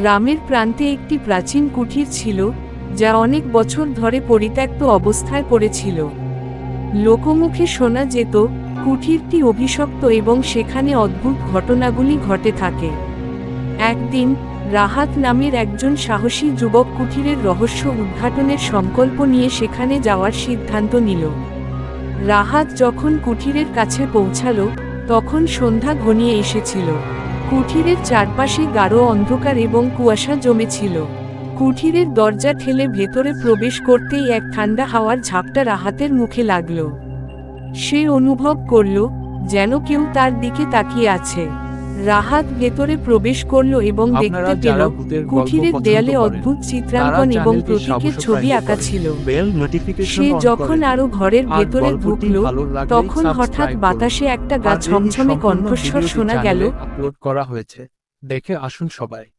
গ্রামের প্রান্তে একটি প্রাচীন কুঠির ছিল, যা অনেক বছর ধরে পরিত্যক্ত অবস্থায় পড়েছিল। লোকমুখে শোনা যেত কুঠিরটি অভিশপ্ত এবং সেখানে অদ্ভুত ঘটনাগুলি ঘটে থাকে। একদিন, রাহাত নামের একজন সাহসী যুবক কুঠিরের রহস্য উদ্ঘাটনের সংকল্প নিয়ে সেখানে যাওয়ার সিদ্ধান্ত নিল। রাহাত যখন কুঠিরের কাছে পৌঁছালো, তখন সন্ধ্যা ঘনিয়ে এসেছিল। কুঠিরের চারপাশে গাঢ় অন্ধকার এবং কুয়াশা জমেছিল। কুঠিরের দরজা ঠেলে ভেতরে প্রবেশ করতেই এক ঠান্ডা হাওয়ার ঝাপটা রাহাতের মুখে লাগল। সে অনুভব করল, যেন কেউ তার দিকে তাকিয়ে আছে। রাহাত ভেতরে প্রবেশ করল এবং দেখতে পেল কুঠিরের দেয়ালে অদ্ভুত চিত্রাঙ্কন এবং প্রতীকের ছবি আঁকা ছিল। সে যখন আরও ঘরের ভেতরে ঢুকল তখন হঠাৎ বাতাসে একটা গা ঝমঝমে ছমছমে কণ্ঠস্বর শোনা গেল। আপলোড করা হয়েছে। দেখে আসুন সবাই।